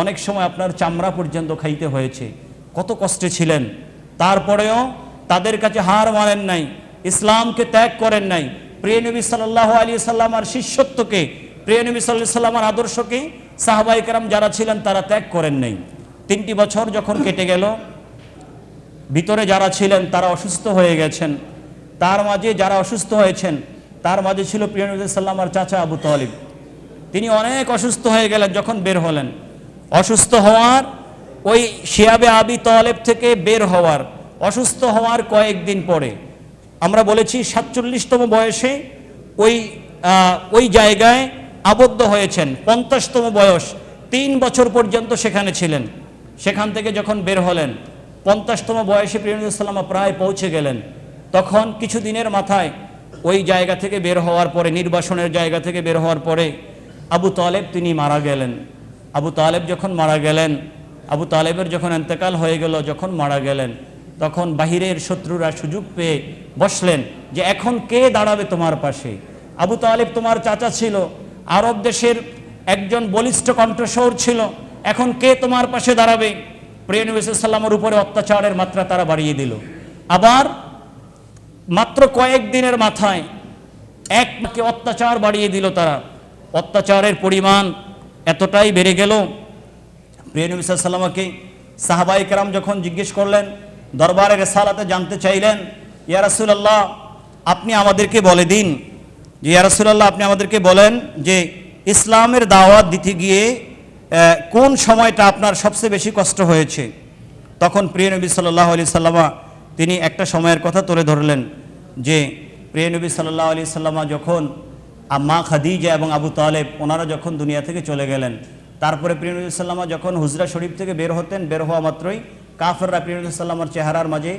অনেক সময় আপনার চামড়া পর্যন্ত খাইতে হয়েছে। কত কষ্টে ছিলেন। তারপরেও তাদের কাছে হার মানেন নাই, ইসলামকে ত্যাগ করেন নাই। প্রিয় নবী সাল্লাহ আলী সাল্লামার শিষ্যত্বকে, প্রিয় নবী সাল্লাহ সাল্লামার আদর্শকে সাহাবাই কারাম যারা ছিলেন তারা ত্যাগ করেন নাই। তিনটি বছর যখন কেটে গেল, ভিতরে যারা ছিলেন তারা অসুস্থ হয়ে গেছেন। তার মাঝে যারা অসুস্থ হয়েছেন, তার মাঝে ছিল প্রিয় নবী সাল্লামার চাচা আবু তালিব। তিনি অনেক অসুস্থ হয়ে গেলেন যখন বের হলেন। অসুস্থ হওয়ার, ওই শিয়াবে আবি তলেব থেকে বের হওয়ার, অসুস্থ হওয়ার কয়েকদিন পরে। আমরা বলেছি সাতচল্লিশতম বয়সে ওই ওই জায়গায় আবদ্ধ হয়েছেন। পঞ্চাশতম বয়স, তিন বছর পর্যন্ত সেখানে ছিলেন। সেখান থেকে যখন বের হলেন, পঞ্চাশতম বয়সে প্রিয়সাল্লামা প্রায় পৌঁছে গেলেন। তখন কিছু দিনের মাথায় ওই জায়গা থেকে বের হওয়ার পরে, নির্বাসনের জায়গা থেকে বের হওয়ার পরে আবু তালেব তিনি মারা গেলেন। আবু তালেব যখন মারা গেলেন, আবু তালেবের যখন এন্তেকাল হয়ে গেল, যখন মারা গেলেন, তখন বাহিরের শত্রুরা সুযোগ পেয়ে বসলেন যে এখন কে দাঁড়াবে তোমার পাশে? আবু তালেব তোমার চাচা ছিল, আরব দেশের একজন বলিষ্ঠ কণ্ঠস্বর ছিল, এখন কে তোমার পাশে দাঁড়াবে? প্রিয় নবী সাল্লামের উপরে অত্যাচারের মাত্রা তারা বাড়িয়ে দিল। আবার মাত্র কয়েক দিনের মাথায় এক মাকে অত্যাচার বাড়িয়ে দিল তারা। অত্যাচারের পরিমাণ এতটাই বেড়ে গেল। প্রিয় নবী সাহাবাই কেরাম যখন জিজ্ঞেস করলেন, দরবারে রেসালাতে জানতে চাইলেন, ইয়া রাসূলুল্লাহ, আপনি আমাদেরকে বলে দিন। যে, ইয়া রাসূলুল্লাহ, আপনি আমাদেরকে বলেন যে, ইসলামের দাওয়াত দিতে গিয়ে কোন সময়টা আপনার সবচেয়ে বেশি কষ্ট হয়েছে? তখন প্রিয় নবী সাল্লাহ আলি সাল্লামা তিনি একটা সময়ের কথা তুলে ধরলেন যে, প্রিয় নবী সাল্লাহ আলি সাল্লামা যখন মা খাদিজা এবং আবু তালেব, ওনারা যখন দুনিয়া থেকে চলে গেলেন, তারপরে প্রিয় নবী যখন হুজরা শরীফ থেকে বের হতেন, বের হওয়া মাত্রই কাফররা প্রিয় সাল্লামার চেহারার মাঝে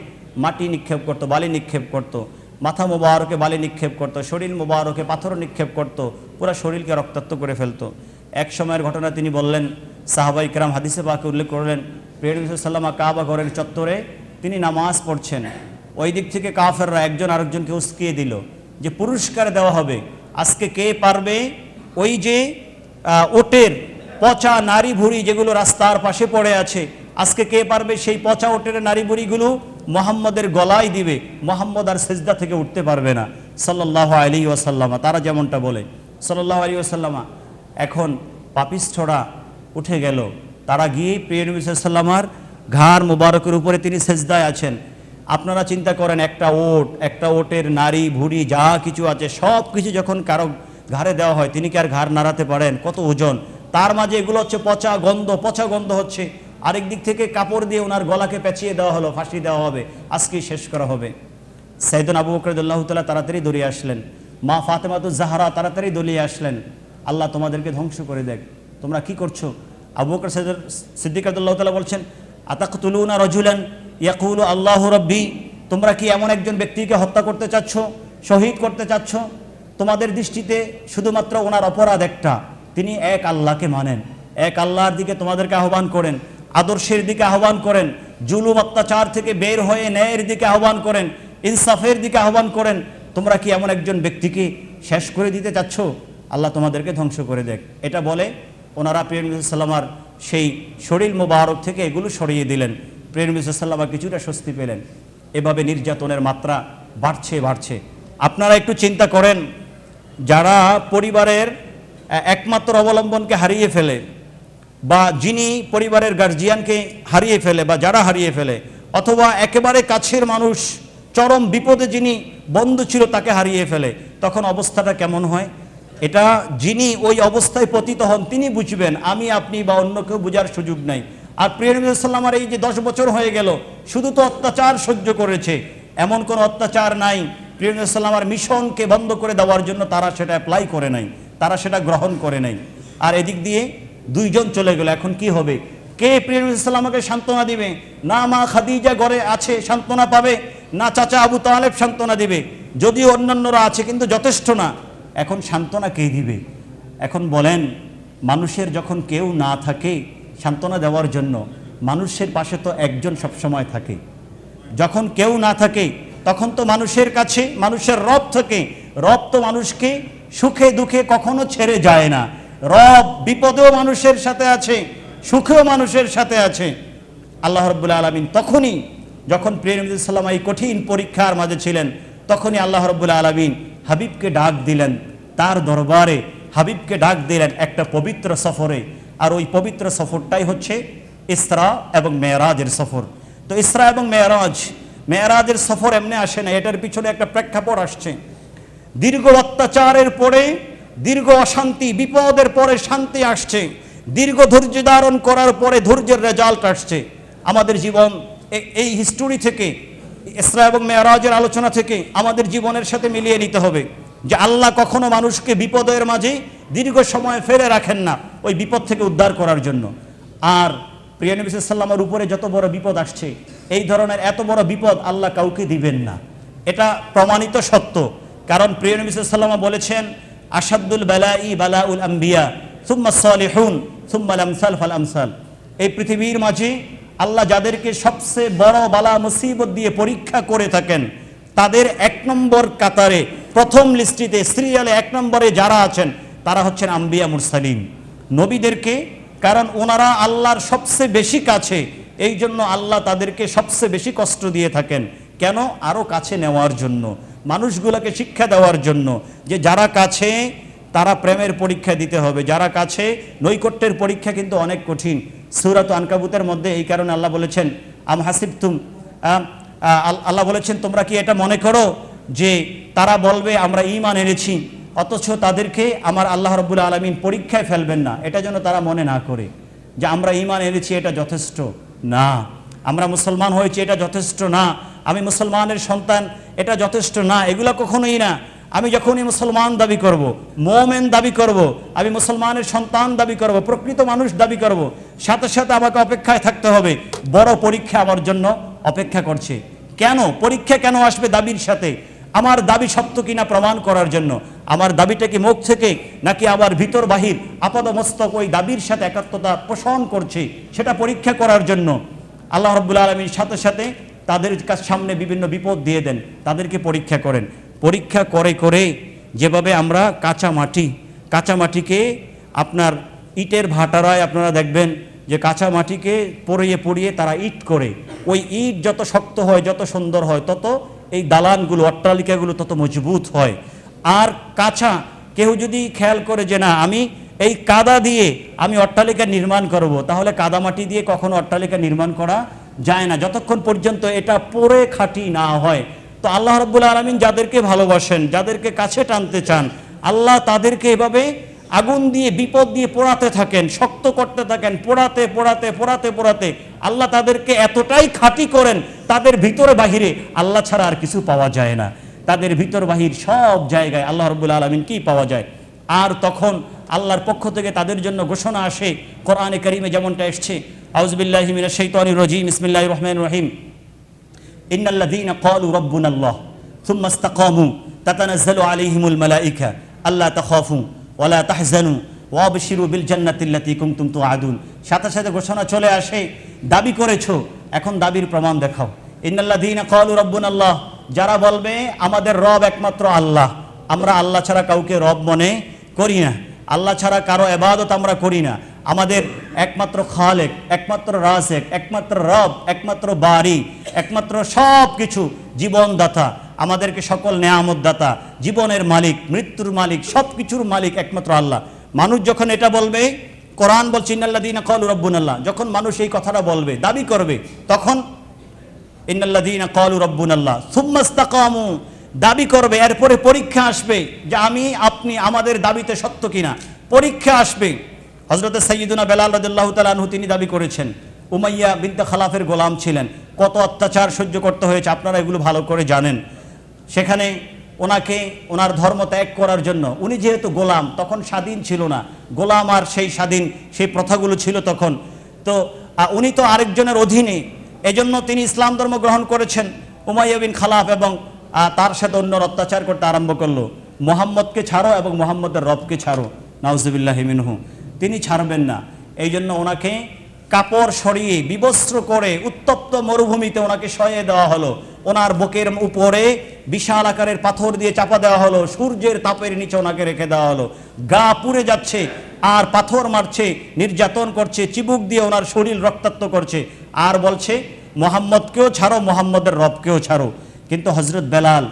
মাটি নিক্ষেপ করতো, বালি নিক্ষেপ করতো, মাথা মোবারকে বালি নিক্ষেপ করতো, শরীর মোবারকে পাথর নিক্ষেপ করতো, পুরো শরীরকে রক্তাক্ত করে ফেলতো। এক সময়ের ঘটনা তিনি বললেন সাহাবাই কেরাম হাদিসে পাকে উল্লেখ করলেন, প্রিয় নবী সাল্লামা কাবা ঘরের চত্বরে তিনি নামাজ পড়ছেন। ওই দিক থেকে কাফেররা একজন আরেকজনকে উস্কিয়ে দিল, যে পুরস্কার দেওয়া হবে। আজকে কে পারবে? ওই যে ওটের পচা নারী ভুড়ি যেগুলো রাস্তার পাশে পড়ে আছে, আজকে কে পারবে? সেই পচা ওটের নারী ভুড়িগুলো মোহাম্মদের গলায় দিবে। মোহাম্মদ আর সেজদা থেকে উঠতে পারবে না। সাল্লাহ আলী ওয়াসাল্লামা, তারা যেমনটা বলে। সাল্লাহ আলী ওয়াসাল্লামা, এখন পাপিষ্ঠরা উঠে গেল। তারা গিয়ে প্রিয় নবী সাল্লামার ঘাড় মুবারকের উপরে তিনি সেজদায় আছেন। আপনারা চিন্তা করেন, একটা ওট, একটা ওটের নারী, ভুড়ি, যা কিছু আছে, সব কিছু যখন কারও ঘাড়ে দেওয়া হয়, তিনি কি আর ঘাড় নাড়াতে পারেন? কত ওজন? তার মাঝে এগুলো হচ্ছে পচা গন্ধ পচা গন্ধ হচ্ছে। আরেক দিক থেকে কাপড় দিয়ে ওনার গলাকে পেঁচিয়ে দেওয়া হলো, ফাঁসি দেওয়া হবে। আজকেই শেষ করা হবে। সাইদুন আবু বকরদুল্লাহ তালা তাড়াতাড়ি দৌড়িয়ে আসলেন। মা ফাতেমাতুজ জাহারা তাড়াতাড়ি দলিয়ে আসলেন। আল্লাহ তোমাদেরকে ধ্বংস করে দেখ। তোমরা কি করছ? আবু বকর সিদ্দিক আবদুল্লাহ তালা বলছেন, আতাকতুলুনা রজুলান ইয়াকুলু আল্লাহ রব্বি, তোমরা কি এমন একজন ব্যক্তিকে হত্যা করতে চাচ্ছ, শহীদ করতে চাচ্ছ? তোমাদের দৃষ্টিতে শুধুমাত্র ওনার অপরাধ একটা। তিনি এক আল্লাহকে মানেন, এক আল্লাহর দিকে তোমাদেরকে আহ্বান করেন, আদর্শের দিকে আহ্বান করেন, জুলুম অত্যাচার থেকে বের হয়ে ন্যায়ের দিকে আহ্বান করেন, ইনসাফের দিকে আহ্বান করেন। তোমরা কি এমন একজন ব্যক্তিকে শেষ করে দিতে চাচ্ছ? আল্লাহ তোমাদেরকে ধ্বংস করে দেখ। এটা বলে ওনারা প্রিয় সেই শরীর মোবারক থেকে এগুলো সরিয়ে দিলেন। প্রিয় সাল্লামা কিছুটা স্বস্তি পেলেন। এভাবে নির্যাতনের মাত্রা বাড়ছে বাড়ছে। আপনারা একটু চিন্তা করেন, যারা পরিবারের একমাত্র অবলম্বনকে হারিয়ে ফেলে বা যিনি পরিবারের গার্জিয়ানকে হারিয়ে ফেলে বা যারা হারিয়ে ফেলে, অথবা একেবারে কাছের মানুষ, চরম বিপদে যিনি বন্ধু ছিল তাকে হারিয়ে ফেলে, তখন অবস্থাটা কেমন হয়? এটা যিনি ওই অবস্থায় পতিত হন, তিনি বুঝবেন, আমি, আপনি বা অন্য কেউ বোঝার সুযোগ নাই। আর প্রিয় নবী সাল্লামার এই যে দশ বছর হয়ে গেল, শুধু তো অত্যাচার সহ্য করেছে, এমন কোনো অত্যাচার নাই। প্রিয় নবী সাল্লামার মিশনকে বন্ধ করে দেওয়ার জন্য তারা সেটা অ্যাপ্লাই করে নাই, তারা সেটা গ্রহণ করে নাই। আর এদিক দিয়ে দুইজন চলে গেল, এখন কি হবে? কে প্রিয় নবী সাল্লামাকে সান্ত্বনা দিবে? না মা খাদিজা ঘরে আছে, সান্ত্বনা পাবে, না চাচা আবু তালেব সান্ত্বনা দিবে। যদিও অন্যান্যরা আছে, কিন্তু যথেষ্ট না। এখন সান্ত্বনা কে দিবে? এখন বলেন, মানুষের যখন কেউ না থাকে সান্ত্বনা দেওয়ার জন্য মানুষের পাশে তো একজন সবসময় থাকে। যখন কেউ না থাকে, তখন তো মানুষের কাছে, মানুষের রব থাকে। রব তো মানুষকে সুখে দুঃখে কখনো ছেড়ে যায় না। রব বিপদেও মানুষের সাথে আছে, সুখেও মানুষের সাথে আছে। আল্লাহ রব্বুল্লাহ আলমিন তখনই যখন প্রিয় এই কঠিন পরীক্ষার মাঝে ছিলেন, তখনই আল্লাহ রব্বুল্লাহ আলমিন হাবিবকে ডাক দিলেন। তার দরবারে হাবিবকে ডাক দিলেন একটা পবিত্র সফরে। আর ওই পবিত্র সফরটাই হচ্ছে ইসরা এবং মেয়েরাজের সফর। তো ইসরা এবং মেয়েরাজ, মেয়েরাজের সফর এমনি আসে না, এটার পিছনে একটা প্রেক্ষাপট আসছে। দীর্ঘ অত্যাচারের পরে, দীর্ঘ অশান্তি, বিপদের পরে শান্তি আসছে। দীর্ঘ ধৈর্য ধারণ করার পরে ধৈর্যের রেজাল্ট আসছে। আমাদের জীবন এই হিস্টোরি থেকে, ইসরা এবং মেয়ারাজের আলোচনা থেকে আমাদের জীবনের সাথে মিলিয়ে নিতে হবে। যে আল্লাহ কখনো মানুষকে বিপদের মাঝে দীর্ঘ সময় ফেলে রাখেন না। ওই বিপদ থেকে উদ্ধার করার জন্য। আর প্রিয় নবী সাল্লামের উপরে যত বড় বিপদ আসছে, এই ধরনের এত বড় বিপদ আল্লাহ কাউকে দিবেন না। এটা প্রমাণিত সত্য। কারণ প্রিয় নবী সাল্লামা বলেছেন আসাদুল বালাই বালাউল আম্বিয়া, সুম্মা সালিহুন সুম্মাল আমসাল ফাল আমসাল এই পৃথিবীর মাঝে আল্লাহ যাদেরকে সবচেয়ে বড় বালা মুসিবত দিয়ে পরীক্ষা করে থাকেন, তাদের এক নম্বর কাতারে প্রথম লিস্টিতে, সিরিয়ালে এক নম্বরে যারা আছেন, তারা হচ্ছেন আম্বিয়া মুরসালিম নবীদেরকে, কারণ ওনারা আল্লাহর সবচেয়ে বেশি কাছে এই জন্য আল্লাহ তাদেরকে সবচেয়ে বেশি কষ্ট দিয়ে থাকেন। কেন? আরও কাছে নেওয়ার জন্য, মানুষগুলোকে শিক্ষা দেওয়ার জন্য, যে যারা কাছে, তারা প্রেমের পরীক্ষা দিতে হবে। যারা কাছে, নৈকট্যের পরীক্ষা কিন্তু অনেক কঠিন। সুরাত আনকাবুতের মধ্যে এই কারণে আল্লাহ বলেছেন, আম হাসিব তুম আল্লাহ বলেছেন, তোমরা কি এটা মনে করো যে তারা বলবে, আমরা ইমান এনেছি? অথচ তাদেরকে আমার আল্লাহ রব্বুল আলমিন পরীক্ষায় ফেলবেন না এটা যেন তারা মনে না করে যে আমরা ইমান এনেছি, এটা যথেষ্ট না আমরা মুসলমান হয়েছি, এটা যথেষ্ট না আমি মুসলমানের সন্তান, এটা যথেষ্ট না এগুলো কখনোই না আমি যখনই মুসলমান দাবি করব। মোমেন দাবি করব। আমি মুসলমানের সন্তান দাবি করব। প্রকৃত মানুষ দাবি করব। সাথে সাথে আমাকে অপেক্ষায় থাকতে হবে বড় পরীক্ষা আমার জন্য অপেক্ষা করছে কেন পরীক্ষা কেন আসবে দাবির সাথে আমার দাবি সত্য কিনা প্রমাণ করার জন্য আমার দাবিটা কি মুখ থেকে নাকি আমার ভিতর বাহির আপাদমস্তক ওই দাবির সাথে একাত্মতা পোষণ করছে সেটা পরীক্ষা করার জন্য? আল্লাহ রব্বুল আলমীর সাথে সাথে তাদের কাছ সামনে বিভিন্ন বিপদ দিয়ে দেন, তাদেরকে পরীক্ষা করেন। পরীক্ষা করে করে যেভাবে আমরা কাঁচা মাটি কাঁচা মাটিকে আপনার ইটের ভাটারায় আপনারা দেখবেন যে কাঁচা মাটিকে পড়িয়ে পড়িয়ে তারা ইট করে। ওই ইট যত শক্ত হয়, যত সুন্দর হয়, তত এই দালানগুলো, অট্টালিকাগুলো তত মজবুত হয়। আর কাঁচা কেউ যদি খেয়াল করে যে না, আমি এই কাদা দিয়ে আমি অট্টালিকা নির্মাণ করব, তাহলে কাদা মাটি দিয়ে কখনো অট্টালিকা নির্মাণ করা যায় না। যতক্ষণ পর্যন্ত এটা পরে খাঁটি না হয়। তো আল্লাহ রব্বুল আলমিন যাদেরকে ভালোবাসেন, যাদেরকে কাছে টানতে চান, আল্লাহ তাদেরকে এভাবে আগুন দিয়ে, বিপদ দিয়ে পোড়াতে থাকেন, শক্ত করতে থাকেন, পোড়াতে পোড়াতে পোড়াতে পোড়াতে আল্লাহ তাদেরকে এতটাই খাঁটি করেন, তাদের ভিতরে বাহিরে আল্লাহ ছাড়া আর কিছু পাওয়া যায় না। তাদের ভিতর বাহির সব জায়গায় আল্লাহ রব্বুল আলমিন কি পাওয়া যায়? আর তখন আল্লাহর পক্ষ থেকে তাদের জন্য ঘোষণা আসে, কোরআনে করিমে যেমনটা এসছে ইসমিল্লাহ রহিম। ইন্নাল্লাযীনা ক্বালু রাব্বুনাল্লাহ থুম্মা ইসতাকামু, তাতানাজ্জালু আলাইহিমুল মালায়েকা আল্লা তাখাফু, ওয়ালা তাহজানু ওয়াবশিরু বিল সাথে সাথে ঘোষণা চলে আসে, দাবি করেছ, এখন দাবির প্রমাণ দেখাও। ইন্নাল্লাযীনা ক্বালু রাব্বুনাল্লাহ যারা বলবে, আমাদের রব একমাত্র আল্লাহ। আমরা আল্লাহ ছাড়া কাউকে রব মনে করি না। আল্লাহ ছাড়া কারও এবাদত আমরা করি না। আমাদের একমাত্র খালেক, একমাত্র রাসেক একমাত্র রব, একমাত্র বাড়ি একমাত্র সব কিছু জীবনদাতা, আমাদেরকে সকল দাতা জীবনের মালিক, মৃত্যুর মালিক সব কিছুর মালিক একমাত্র আল্লাহ। মানুষ যখন এটা বলবে, কোরআন বলছে ইন্নাল্লাদিনা কল রব্বুন আল্লাহ যখন মানুষ এই কথাটা বলবে, দাবি করবে, তখন ইন্নাল্লাদিনা কল রব্বুন আল্লাহ সুম্মাস্তাকামু দাবি করবে, এরপরে পরীক্ষা আসবে যে আমি, আপনি আমাদের দাবিতে সত্য কিনা। পরীক্ষা আসবে। হজরত সৈয়দুনা বেলাল রাদিল্লাহ তালাহু তিনি দাবি করেছেন, উমাইয়া বিনতে খালাফের গোলাম ছিলেন। কত অত্যাচার সহ্য করতে হয়েছে, আপনারা এগুলো ভালো করে জানেন। সেখানে ওনাকে, ওনার ধর্ম ত্যাগ করার জন্য, উনি যেহেতু গোলাম, তখন স্বাধীন ছিল না। গোলাম আর সেই স্বাধীন, সেই প্রথাগুলো ছিল তখন। তো উনি তো আরেকজনের অধীনে এজন্য তিনি ইসলাম ধর্ম গ্রহণ করেছেন। উমাইয়া বিন খালাফ এবং তার সাথে অন্যর অত্যাচার করতে আরম্ভ করল। মোহাম্মদকে ছাড়ো এবং মোহাম্মদের রবকে ছাড়ো। নাউজুবিল্লাহ মিনহু। তিনি ছাড়বেন না। এই জন্য ওনাকে কাপড় সরিয়ে, বিবস্ত্র করে, উত্তপ্ত মরুভূমিতে ওনাকে সয়ে দেওয়া হলো। ওনার বুকের উপরে বিশাল আকারের পাথর দিয়ে চাপা দেওয়া হলো। সূর্যের তাপের নিচে ওনাকে রেখে দেওয়া হলো। গা পুড়ে যাচ্ছে, আর পাথর মারছে, নির্যাতন করছে, চিবুক দিয়ে ওনার শরীর রক্তাক্ত করছে। আর বলছে মোহাম্মদকেও ছাড়ো, মোহাম্মদের রবকেও ছাড়ো। কিন্তু হজরত বেলাল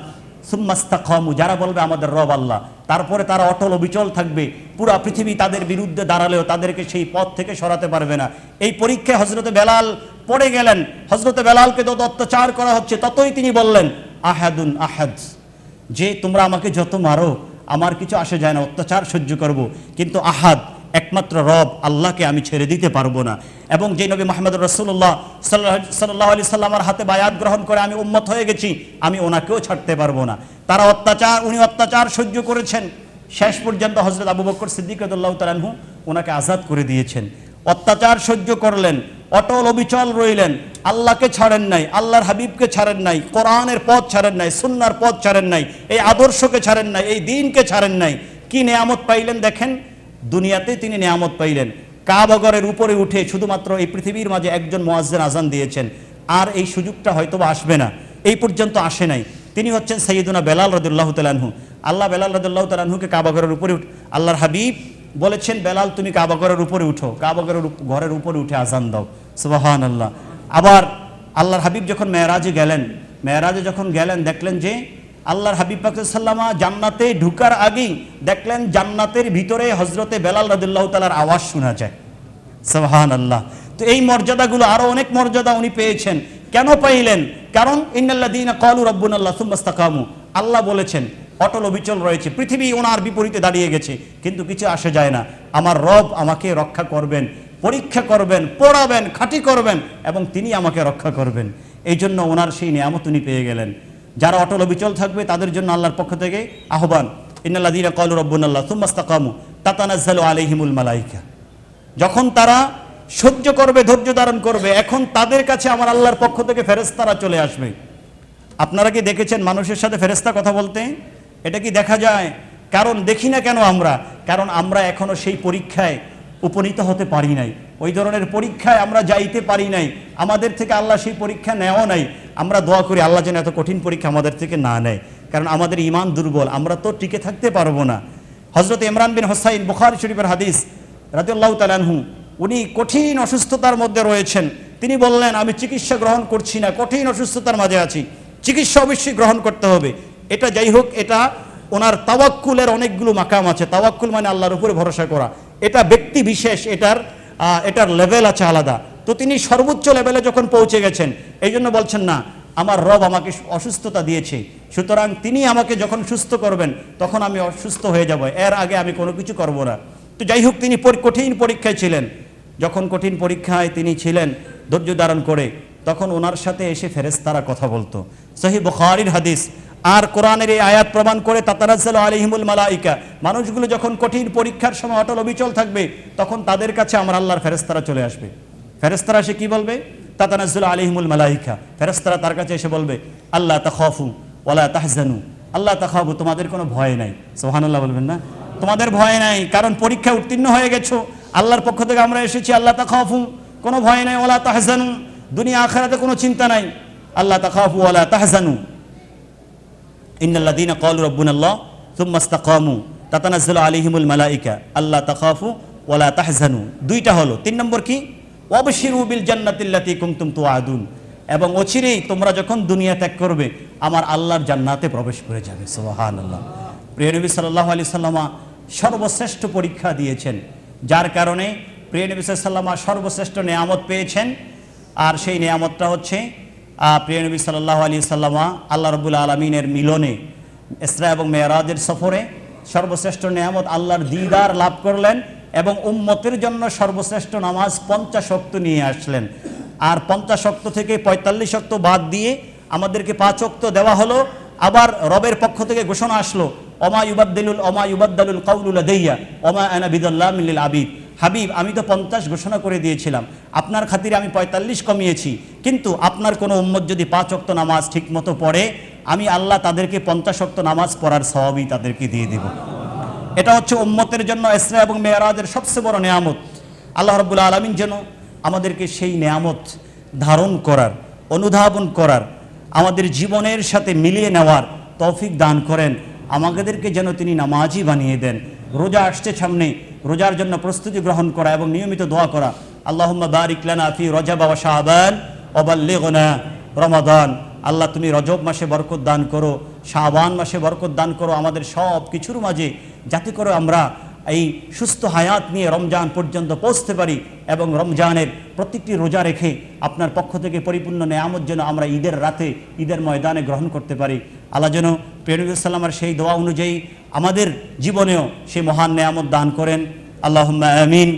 সুম্মাস্তাকমু যারা বলবে আমাদের রব আল্লাহ, তারপরে তারা অটল অবিচল থাকবে। পুরা পৃথিবী তাদের বিরুদ্ধে দাঁড়ালেও তাদেরকে সেই পথ থেকে সরাতে পারবে না। এই পরীক্ষায় হজরতে বেলাল পড়ে গেলেন। হজরতে বেলালকে যত অত্যাচার করা হচ্ছে, ততই তিনি বললেন, আহাদুন আহাদ, যে তোমরা আমাকে যত মারো, আমার কিছু আসে যায় না, অত্যাচার সহ্য করব। কিন্তু আহাদ একমাত্র রব, আল্লাহকে আমি ছেড়ে দিতে পারব না। এবং যে নবী মাহমদ রসুল্লাহ সাল্লাহ আলি সাল্লামার হাতে বায়াত গ্রহণ করে আমি উম্মত হয়ে গেছি, আমি ওনাকেও ছাড়তে পারব না। তারা অত্যাচার, উনি অত্যাচার সহ্য করেছেন। শেষ পর্যন্ত হজরত আবু বকর সিদ্দিকদুল্লাহ তালানহু ওনাকে আজাদ করে দিয়েছেন। অত্যাচার সহ্য করলেন, অটল অবিচল রইলেন, আল্লাহকে ছাড়েন নাই, আল্লাহর হাবিবকে ছাড়েন নাই, কোরআনের পথ ছাড়েন নাই, সুন্নার পথ ছাড়েন নাই, এই আদর্শকে ছাড়েন নাই, এই দিনকে ছাড়েন নাই। কি নেয়ামত পাইলেন দেখেন? দুনিয়াতে তিনি নেয়ামত পাইলেন। কাবাগরের উপরে উঠে শুধুমাত্র এই পৃথিবীর মাঝে একজন মোয়াজ্জেন আজান দিয়েছেন। আর এই সুযোগটা হয়তো আসবে না। এই পর্যন্ত আসে নাই। তিনি হচ্ছেন সৈয়দুনা বেলাল রদুল্লাহ তালানহু আল্লাহ বেলাল রদুল্লাহ তালানহুকে কাবাগরের উপরে উঠ আল্লাহর হাবিব বলেছেন, বেলাল, তুমি কাবাগরের উপরে উঠো। কাবাগরের ঘরের উপরে উঠে আজান দাও। সুবাহান আল্লাহ আবার আল্লাহর হাবিব যখন মেয়েরাজে গেলেন, মেয়েরাজে যখন গেলেন, দেখলেন যে আল্লাহর হাবিব পাকুসাল্লামা জান্নাতে ঢুকার আগেই দেখলেন জান্নাতের ভিতরে হজরতে বেলাল রদুল্লাহ তালার আওয়াজ শোনা যায়। সুবহান আল্লাহ তো এই মর্যাদাগুলো আরও অনেক মর্যাদা উনি পেয়েছেন। কেন পাইলেন? কারণ ইন্নাল্লাদিনা কলু রব্বুন আল্লাহ সুম্মাস্তাকামু আল্লাহ বলেছেন, অটল অবিচল রয়েছে, পৃথিবী ওনার বিপরীতে দাঁড়িয়ে গেছে, কিন্তু কিছু আসে যায় না। আমার রব আমাকে রক্ষা করবেন, পরীক্ষা করবেন, পড়াবেন, খাঁটি করবেন, এবং তিনি আমাকে রক্ষা করবেন। এই জন্য ওনার সেই নিয়ামত উনি পেয়ে গেলেন। যারা অটল অবিচল থাকবে, তাদের জন্য আল্লাহর পক্ষ থেকে আহ্বান ইন্নাল্লাদিনা কলু আল্লাহ সুম্মাস্তাকামু তাতানাজ্জালু আলাইহিমুল মালাইকা। যখন তারা সহ্য করবে, ধৈর্য ধারণ করবে, এখন তাদের কাছে আমার আল্লাহর পক্ষ থেকে ফেরেস্তারা চলে আসবে। আপনারা কি দেখেছেন মানুষের সাথে ফেরেস্তা কথা বলতে? এটা কি দেখা যায়? কারণ দেখি না কেন আমরা? কারণ আমরা এখনও সেই পরীক্ষায় উপনীত হতে পারি নাই। ওই ধরনের পরীক্ষায় আমরা যাইতে পারি নাই। আমাদের থেকে আল্লাহ সেই পরীক্ষা নেওয়া নাই। আমরা দোয়া করি আল্লাহ যেন এত কঠিন পরীক্ষা আমাদের থেকে না নেয়। কারণ আমাদের ইমান দুর্বল, আমরা তো টিকে থাকতে পারব না। হজরত ইমরান বিন হোসাইন, বুখারি শরীফের হাদিস রাজিউল্লাহ তালানহু উনি কঠিন অসুস্থতার মধ্যে রয়েছেন। তিনি বললেন, আমি চিকিৎসা গ্রহণ করছি না, কঠিন অসুস্থতার মাঝে আছি। চিকিৎসা অবশ্যই গ্রহণ করতে হবে। এটা যাই হোক, এটা ওনার তাওয়াক্কুলের অনেকগুলো মাকাম আছে। তাওয়াক্কুল মানে আল্লাহর উপরে ভরসা করা। এটা ব্যক্তি বিশেষ, এটার এটার লেভেল আছে আলাদা। তো তিনি সর্বোচ্চ লেভেলে যখন পৌঁছে গেছেন, এই জন্য বলছেন, না, আমার রব আমাকে অসুস্থতা দিয়েছে। সুতরাং তিনি আমাকে যখন সুস্থ করবেন, তখন আমি অসুস্থ হয়ে যাব। এর আগে আমি কোনো কিছু করব না। তো যাই হোক, তিনি কঠিন পরীক্ষায় ছিলেন। যখন কঠিন পরীক্ষায় তিনি ছিলেন ধৈর্য ধারণ করে, তখন ওনার সাথে এসে ফেরেস্তারা কথা বলতো। সহি বখারির হাদিস আর কোরআনের এই আয়াত প্রমাণ করে তাতারাজ্জাল আলিহিমুল মালাইকা। মানুষগুলো যখন কঠিন পরীক্ষার সময় অটল অবিচল থাকবে, তখন তাদের কাছে আমার আল্লাহর ফেরেস্তারা চলে আসবে। ফেরেস্তারা সে কি বলবে? তাতানাজ্জুল আলিহিমুল মালাইকা। ফেরেস্তারা তার কাছে এসে বলবে আল্লাহ তাখাফু ওলা তাহজানু। আল্লাহ তাখাবু তোমাদের কোনো ভয় নাই। সোহানুল্লাহ বলবেন না? তোমাদের ভয় নাই, কারণ পরীক্ষায় উত্তীর্ণ হয়ে গেছো। আল্লাহর পক্ষ থেকে আমরা এসেছি আল্লাহ তাখাফু, কোনো ভয় নাই ওলা তাহজানু। দুনিয়া আখেরাতে কোনো চিন্তা নাই। আল্লাহ তাখাফু ওয়ালা তাহজানু। ইন্নাল্লাদিনা কল রব্বুনাল্লাহ সুম্মাস্তাকামু তাতানাজ্জালু আলাইহিমুল মালাইকা আল্লাহ তাখাফু ওয়ালা তাহজানু। দুইটা হলো। তিন নম্বর কি? ওয়াবশিরু বিল জান্নাতিল্লাতি কুনতুম তুআদুন এবং অচিরেই তোমরা যখন দুনিয়া ত্যাগ করবে, আমার আল্লাহর জান্নাতে প্রবেশ করে যাবে। সুবহানাল্লাহ। প্রিয় নবী সাল্লাল্লাহু আলাইহি সাল্লামা সর্বশ্রেষ্ঠ পরীক্ষা দিয়েছেন। যার কারণে প্রিয় নবী সাল্লামা সর্বশ্রেষ্ঠ নেয়ামত পেয়েছেন। আর সেই নেয়ামতটা হচ্ছে প্রিয় নবী সাল্লাহ আলী সাল্লামা আল্লাহ রবুল আলমিনের মিলনে ইসরা এবং মেয়ারাজের সফরে সর্বশ্রেষ্ঠ নেয়ামত আল্লাহর দিদার লাভ করলেন এবং উম্মতের জন্য সর্বশ্রেষ্ঠ নামাজ পঞ্চাশ অক্ত নিয়ে আসলেন। আর পঞ্চাশ অক্ত থেকে পঁয়তাল্লিশ অক্ত বাদ দিয়ে আমাদেরকে পাঁচ অক্ত দেওয়া হলো। আবার রবের পক্ষ থেকে ঘোষণা আসলো অমা ইউবাদ্দিলুল অমা ইউবাদ্দালুল কাউলুল দেইয়া অমা আনা বিদুল্লাহ মিল্লিল আবিদ। হাবিব, আমি তো পঞ্চাশ ঘোষণা করে দিয়েছিলাম। আপনার খাতিরে আমি পঁয়তাল্লিশ কমিয়েছি। কিন্তু আপনার কোনো উম্মত যদি পাঁচ অক্ত নামাজ ঠিকমতো পড়ে, আমি আল্লাহ তাদেরকে পঞ্চাশ অক্ত নামাজ পড়ার স্বভাবই তাদেরকে দিয়ে দেব। এটা হচ্ছে উম্মতের জন্য ইসরা এবং মেয়ারাজের সবচেয়ে বড় নেয়ামত। আল্লাহ রব্বুল আলমিন যেন আমাদেরকে সেই নেয়ামত ধারণ করার, অনুধাবন করার, আমাদের জীবনের সাথে মিলিয়ে নেওয়ার তৌফিক দান করেন। আমাদেরকে যেন তিনি নামাজি বানিয়ে দেন। রোজা আসছে সামনে রোজার জন্য প্রস্তুতি গ্রহণ করা এবং নিয়মিত দোয়া করা। আল্লাহ বারিক রোজা বাবা শাহবান ওবাল্লিগনা রমাদান। আল্লাহ তুমি রজব মাসে বরকত দান করো, শাহবান মাসে বরকত দান করো আমাদের সব কিছুর মাঝে। যাতে করে আমরা এই সুস্থ হায়াত নিয়ে রমজান পর্যন্ত পৌঁছতে পারি এবং রমজানের প্রত্যেকটি রোজা রেখে আপনার পক্ষ থেকে পরিপূর্ণ নেয়ামত যেন আমরা ঈদের রাতে, ঈদের ময়দানে গ্রহণ করতে পারি। আল্লাহ যেন প্রেরুসাল্লামার সেই দোয়া অনুযায়ী আমাদের জীবনেও সেই মহান নেয়ামত দান করেন। আল্লাহ আমিন।